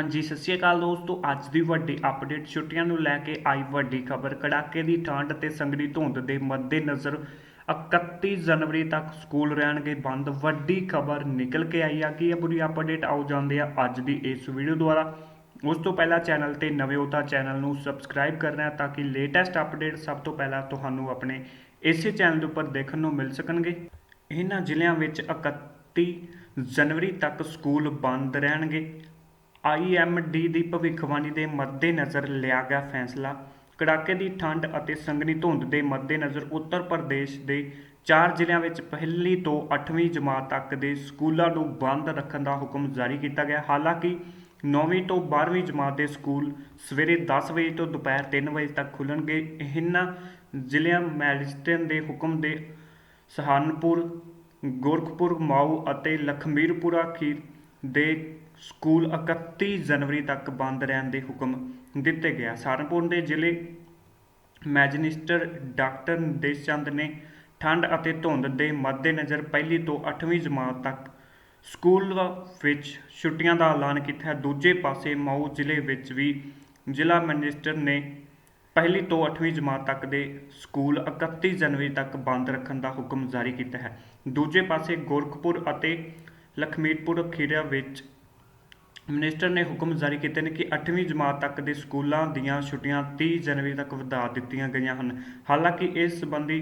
ਹਾਂਜੀ, ਸਤਿ ਸ਼੍ਰੀ ਅਕਾਲ ਦੋਸਤੋ। ਅੱਜ ਦੀ ਵੱਡੀ ਅਪਡੇਟ ਛੁੱਟੀਆਂ ਨੂੰ ਲੈ ਕੇ ਆਈ ਵੱਡੀ ਖਬਰ। ਕੜਾਕੇ ਦੀ ਠੰਡ ਤੇ ਸੰਗੜੀ ਧੁੰਦ ਦੇ ਮੱਦੇਨਜ਼ਰ 31 ਜਨਵਰੀ ਤੱਕ ਸਕੂਲ ਰਹਿਣਗੇ ਬੰਦ। ਵੱਡੀ ਖਬਰ ਨਿਕਲ ਕੇ ਆਈ ਆ। ਕਿ ਇਹ ਬੁਰੀ ਅਪਡੇਟ ਆਉ ਜਾਂਦੇ ਆ ਅੱਜ ਦੀ ਇਸ ਵੀਡੀਓ ਦੁਆਰਾ। ਉਸ ਤੋਂ ਪਹਿਲਾਂ ਚੈਨਲ ਤੇ ਨਵੇਂ ਹੋ ਤਾਂ ਚੈਨਲ ਨੂੰ ਸਬਸਕ੍ਰਾਈਬ ਕਰਨਾ ਹੈ ਤਾਂ ਕਿ ਲੇਟੈਸਟ ਅਪਡੇਟ ਸਭ ਤੋਂ ਪਹਿਲਾਂ ਤੁਹਾਨੂੰ ਆਪਣੇ ਇਸੇ ਚੈਨਲ ਦੇ ਉੱਪਰ ਦੇਖਣ ਨੂੰ ਮਿਲ ਸਕਣਗੇ। ਇਹਨਾਂ ਜ਼ਿਲ੍ਹਿਆਂ ਵਿੱਚ 31 ਜਨਵਰੀ ਤੱਕ ਸਕੂਲ ਬੰਦ ਰਹਿਣਗੇ। ਆਈਐਮਡੀ ਦੀ ਭਵਿੱਖਬਾਣੀ ਦੇ ਮੱਦੇਨਜ਼ਰ ਲਿਆ ਗਿਆ ਫੈਸਲਾ। ਕੜਾਕੇ ਦੀ ਠੰਡ ਅਤੇ ਸੰਘਣੀ ਧੁੰਦ ਦੇ ਮੱਦੇਨਜ਼ਰ ਉੱਤਰ ਪ੍ਰਦੇਸ਼ ਦੇ ਚਾਰ ਜ਼ਿਲ੍ਹਿਆਂ ਵਿੱਚ ਪਹਿਲੀ ਤੋਂ 8ਵੀਂ ਜਮਾਤ ਤੱਕ ਦੇ ਸਕੂਲਾਂ ਨੂੰ ਬੰਦ ਰੱਖਣ ਦਾ ਹੁਕਮ ਜਾਰੀ ਕੀਤਾ ਗਿਆ। ਹਾਲਾਂਕਿ 9ਵੀਂ ਤੋਂ 12ਵੀਂ ਜਮਾਤ ਦੇ ਸਕੂਲ ਸਵੇਰੇ 10 ਵਜੇ ਤੋਂ ਦੁਪਹਿਰ 3 ਵਜੇ ਤੱਕ ਖੁੱਲਣਗੇ ਇਹਨਾਂ ਜ਼ਿਲ੍ਹਿਆਂ ਮੈਜਿਸਟ੍ਰੇਟ ਦੇ ਹੁਕਮ ਦੇ ਸਹਾਨਪੁਰ ਗੋਰਖਪੁਰ, ਮਾਊ ਅਤੇ ਲਖਮੀਰਪੁਰਾ ਖੀਰ ਦੇ ਸਕੂਲ 31 ਜਨਵਰੀ ਤੱਕ ਬੰਦ ਰਹਿਣ ਦੇ ਹੁਕਮ ਦਿੱਤੇ ਗਿਆ ਸਹਾਰਨਪੁਰ ਦੇ ਜ਼ਿਲ੍ਹੇ ਮੈਜਿਸਟਰ ਡਾਕਟਰ ਨਿਤੇਸ਼ ਚੰਦ ਨੇ ਠੰਡ ਅਤੇ ਧੁੰਦ ਦੇ ਮੱਦੇਨਜ਼ਰ ਪਹਿਲੀ ਤੋਂ 8ਵੀਂ ਜਮਾਤ ਤੱਕ ਸਕੂਲ ਵਿੱਚ ਛੁੱਟੀਆਂ ਦਾ ਐਲਾਨ ਕੀਤਾ ਦੂਜੇ ਪਾਸੇ ਮਊ ਜ਼ਿਲ੍ਹੇ ਵਿੱਚ ਵੀ ਜ਼ਿਲ੍ਹਾ ਮੈਜਿਸਟਰ ਨੇ ਪਹਿਲੀ ਤੋਂ 8ਵੀਂ ਜਮਾਤ ਤੱਕ ਦੇ ਸਕੂਲ 31 ਜਨਵਰੀ ਤੱਕ ਬੰਦ ਰੱਖਣ ਦਾ ਹੁਕਮ ਜਾਰੀ ਕੀਤਾ ਹੈ। ਦੂਜੇ ਪਾਸੇ ਗੋਰਖਪੁਰ ਅਤੇ ਲਖਮੀਰਪੁਰ ਖੀਰਾ ਵਿੱਚ ਮਿਨਿਸਟਰ ਨੇ ਹੁਕਮ ਜਾਰੀ ਕੀਤੇ ਨੇ ਕਿ 8ਵੀਂ ਜਮਾਤ ਤੱਕ ਦੇ ਸਕੂਲਾਂ ਦੀਆਂ ਛੁੱਟੀਆਂ 30 ਜਨਵਰੀ ਤੱਕ ਵਧਾ ਦਿੱਤੀਆਂ ਗਈਆਂ ਹਨ। ਹਾਲਾਂਕਿ ਇਸ ਸੰਬੰਧੀ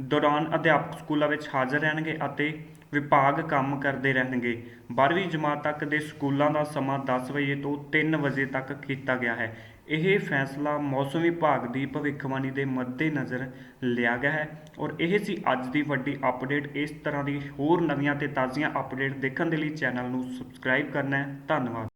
ਦੌਰਾਨ ਅਧਿਆਪਕ ਸਕੂਲਾਂ ਵਿੱਚ ਹਾਜ਼ਰ ਰਹਿਣਗੇ ਅਤੇ ਵਿਭਾਗ ਕੰਮ ਕਰਦੇ ਰਹਿਣਗੇ। 12ਵੀਂ ਜਮਾਤ ਤੱਕ ਦੇ ਸਕੂਲਾਂ ਦਾ ਸਮਾਂ 10 ਵਜੇ ਤੋਂ 3 ਵਜੇ ਤੱਕ ਕੀਤਾ ਗਿਆ ਹੈ। ਇਹ ਫੈਸਲਾ ਮੌਸਮ ਵਿਭਾਗ ਦੀ ਭਵਿੱਖਬਾਣੀ ਦੇ ਮੱਦੇਨਜ਼ਰ ਲਿਆ ਗਿਆ ਹੈ ਔਰ ਇਹ ਸੀ ਅੱਜ ਦੀ ਵੱਡੀ ਅਪਡੇਟ। ਇਸ ਤਰ੍ਹਾਂ ਦੀ ਹੋਰ ਨਵੀਆਂ ਤੇ ਤਾਜ਼ੀਆਂ ਅਪਡੇਟ ਦੇਖਣ ਦੇ ਲਈ ਚੈਨਲ ਨੂੰ ਸਬਸਕ੍ਰਾਈਬ ਕਰਨਾ ਹੈ। ਧੰਨਵਾਦ।